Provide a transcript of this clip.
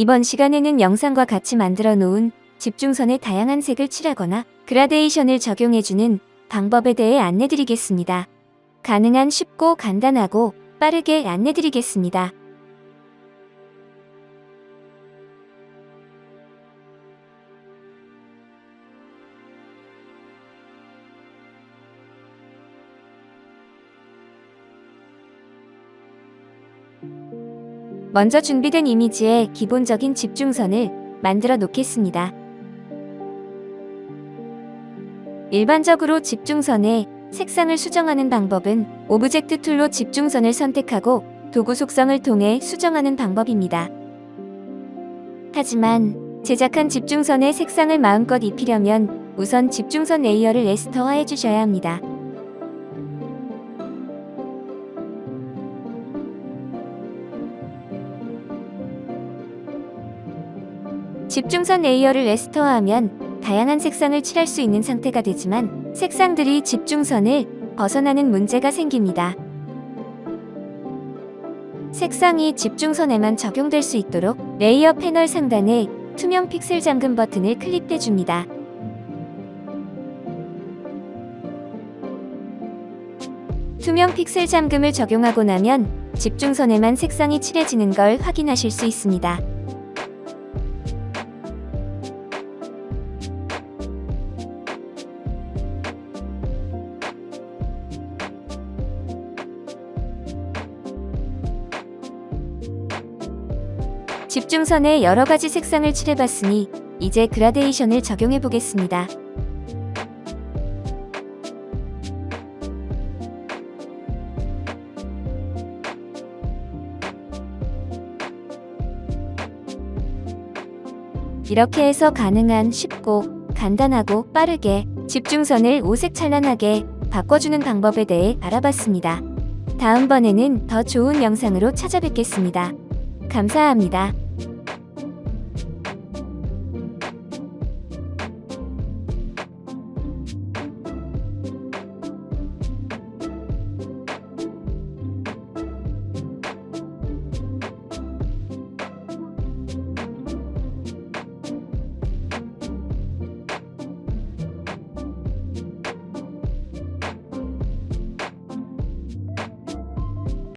이번 시간에는 영상과 같이 만들어 놓은 집중선에 다양한 색을 칠하거나 그라데이션을 적용해주는 방법에 대해 안내드리겠습니다. 가능한 쉽고 간단하고 빠르게 안내드리겠습니다. 먼저 준비된 이미지에 기본적인 집중선을 만들어 놓겠습니다. 일반적으로 집중선에 색상을 수정하는 방법은 오브젝트 툴로 집중선을 선택하고 도구 속성을 통해 수정하는 방법입니다. 하지만 제작한 집중선의 색상을 마음껏 입히려면 우선 집중선 레이어를 레스터화해 주셔야 합니다. 집중선 레이어를 레스터화하면 다양한 색상을 칠할 수 있는 상태가 되지만 색상들이 집중선을 벗어나는 문제가 생깁니다. 색상이 집중선에만 적용될 수 있도록 레이어 패널 상단에 투명 픽셀 잠금 버튼을 클릭해 줍니다. 투명 픽셀 잠금을 적용하고 나면 집중선에만 색상이 칠해지는 걸 확인하실 수 있습니다. 집중선에 여러 가지 색상을 칠해봤으니 이제 그라데이션을 적용해 보겠습니다. 이렇게 해서 가능한 쉽고 간단하고 빠르게 집중선을 오색 찬란하게 바꿔주는 방법에 대해 알아봤습니다. 다음번에는 더 좋은 영상으로 찾아뵙겠습니다. 감사합니다.